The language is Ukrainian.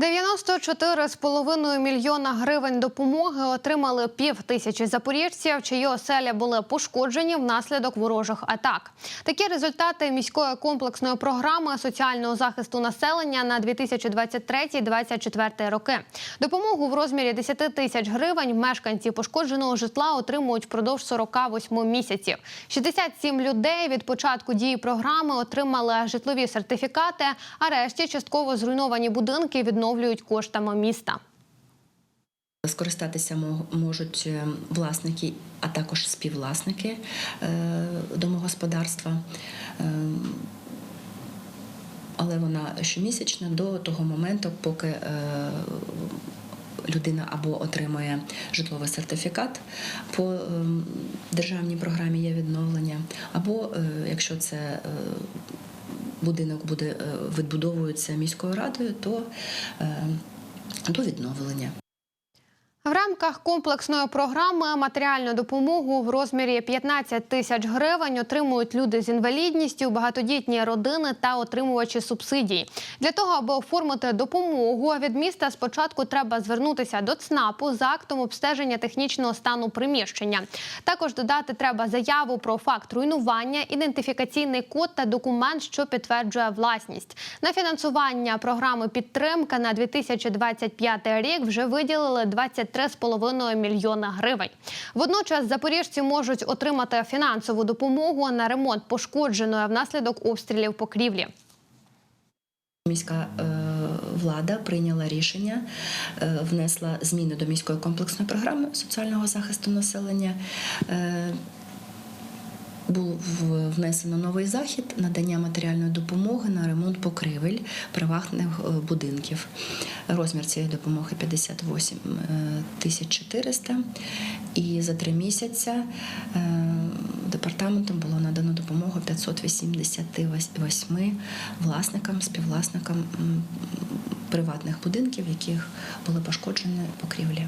94,5 мільйона гривень допомоги отримали пів тисячі запоріжців, чиї оселі були пошкоджені внаслідок ворожих атак. Такі результати міської комплексної програми соціального захисту населення на 2023-2024 роки. Допомогу в розмірі 10 тисяч гривень мешканці пошкодженого житла отримують впродовж 48 місяців. 67 людей від початку дії програми отримали житлові сертифікати, а решті частково зруйновані будинки відновлюють коштами міста. Скористатися можуть е, власники, а також співвласники е, домогосподарства. Е, Але вона щомісячна до того моменту, поки людина або отримує житловий сертифікат по е, державній програмі є відновлення, або якщо це будинок буде е, відбудовується міською радою, то е, до відновлення. В рамках комплексної програми матеріальну допомогу в розмірі 15 тисяч гривень отримують люди з інвалідністю, багатодітні родини та отримувачі субсидій. Для того, аби оформити допомогу від міста, спочатку треба звернутися до ЦНАПу за актом обстеження технічного стану приміщення. Також додати треба заяву про факт руйнування, ідентифікаційний код та документ, що підтверджує власність. На фінансування програми підтримка на 2025 рік вже виділили 23,5 мільйона гривень. Водночас запоріжці можуть отримати фінансову допомогу на ремонт пошкодженої внаслідок обстрілів покрівлі. Міська е, влада прийняла рішення, е, внесла зміни до міської комплексної програми соціального захисту населення. Був внесено новий захід надання матеріальної допомоги на ремонт покривель приватних е, будинків. Розмір цієї допомоги 58 е, тисяч 400. І за три місяці е, департаментом було надано допомогу 588 власникам, співвласникам приватних будинків, яких були пошкоджені покрівлі.